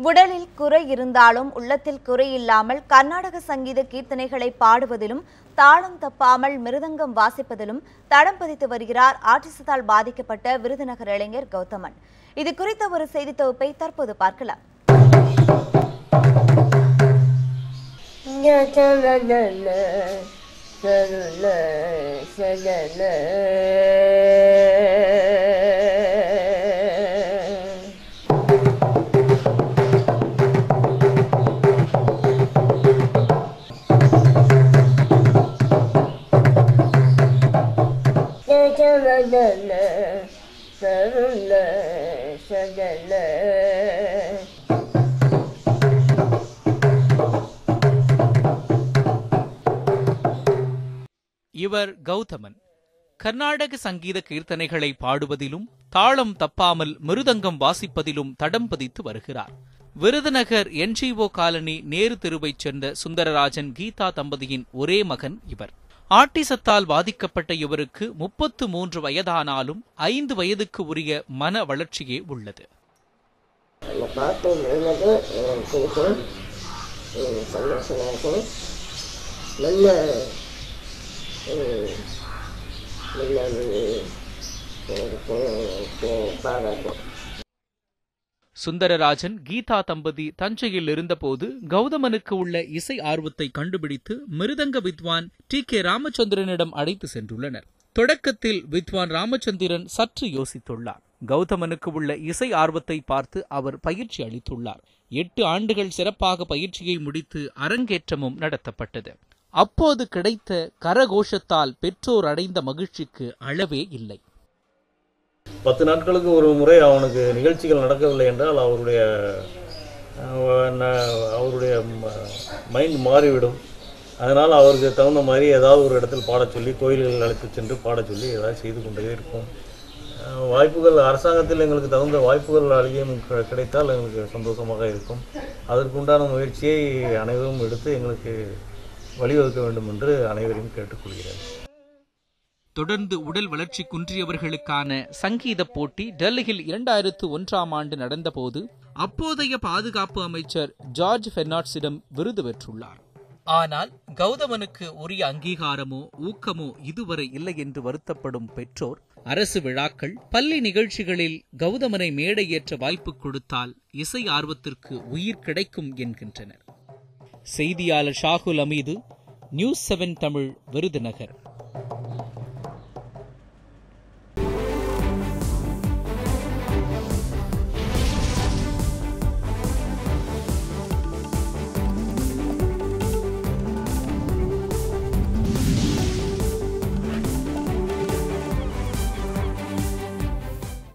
உடலில் குறை இருந்தாலும் உள்ளத்தில் குறை இல்லாமல் கர்நாடக சங்கீத கீர்த்தனைகளை பாடுவதிலும் தாளம் தப்பாமல் மிருதங்கம் வாசிப்பதிலும் தடம் பதித்து வருகிறார் ஆட்டிசத்தால் பாதிக்கப்பட்ட விருதுநகர் இளைஞர் கௌதமன் இது குறித்த ஒரு செய்தி தொகுப்பை தற்போது பார்க்கலாம் இவர் கௌதமன். கர்நாடக சங்கீத கீர்த்தனைகளை பாடுவதிலும் தாளம் தப்பாமல் மிருதங்கம் வாசிப்பதிலும் தடம் பதித்து வருகிறார். விருதுநகர் என்ஜிஓ காலனி நேரு தெருவைச் சேர்ந்த சுந்தரராஜன் கீதா தம்பதியின் ஒரே மகன் இவர். ஆட்டிசத்தால் பாதிக்கப்பட்ட இவருக்கு முப்பத்து மூன்று வயதானாலும் ஐந்து வயதுக்கு உரிய மன வளர்ச்சியே உள்ளது பாட்டு சுந்தரராஜன் கீதா தம்பதி தஞ்சையில் இருந்தபோது கௌதமனுக்கு உள்ள இசை ஆர்வத்தை கண்டுபிடித்து மிருதங்க வித்வான் டி கே ராமச்சந்திரனிடம் அழைத்து சென்றுள்ளனர். தொடக்கத்தில் வித்வான் ராமச்சந்திரன் சற்று யோசித்துள்ளார். கௌதமனுக்கு உள்ள இசை ஆர்வத்தை பார்த்து அவர் பயிற்சி அளித்துள்ளார். எட்டு ஆண்டுகள் சிறப்பாக பயிற்சியை முடித்து அரங்கேற்றமும் நடத்தப்பட்டது. அப்போது கிடைத்த கரகோஷத்தால் பெற்றோர் அடைந்த மகிழ்ச்சிக்கு அளவே இல்லை. பத்து நாட்களுக்கு ஒரு முறை அவனுக்கு நிகழ்ச்சிகள் நடக்கவில்லை என்றால் அவருடைய அவருடைய மைண்ட் மாறிவிடும். அதனால் அவருக்கு தகுந்த மாதிரி ஏதாவது ஒரு இடத்தில் பாடச் சொல்லி கோயில்களில் அழைத்து சென்று பாடச் சொல்லி ஏதாவது செய்து கொண்டே இருக்கும் வாய்ப்புகள் அரசாங்கத்தில் எங்களுக்கு தகுந்த வாய்ப்புகள் அதிகம் கிடைத்தால் எங்களுக்கு சந்தோஷமாக இருக்கும். அதற்குண்டான முயற்சியை அனைவரும் எடுத்து எங்களுக்கு வழிவகுக்க வேண்டும் என்று அனைவரையும் கேட்டுக்கொள்கிறேன். தொடர்ந்து உடல் வளர்ச்சி குன்றியவர்களுக்கான சங்கீத போட்டி டெல்லியில் இரண்டாயிரத்து ஒன்றாம் ஆண்டு நடந்தபோது அப்போதைய பாதுகாப்பு அமைச்சர் ஜார்ஜ் பெர்னாட்ஸிடம் விருது பெற்றுள்ளார். ஆனால் கௌதமனுக்கு உரிய அங்கீகாரமோ ஊக்கமோ இதுவரை இல்லை என்று வருத்தப்படும் பெற்றோர் அரசு விழாக்கள் பள்ளி நிகழ்ச்சிகளில் கௌதமனை மேடையேற்ற வாய்ப்பு கொடுத்தால் இசை ஆர்வத்திற்கு உயிர் கிடைக்கும் என்கின்றனர். செய்தியாளர் ஷாகுல் அமீது நியூஸ் செவன் தமிழ் விருதுநகர்.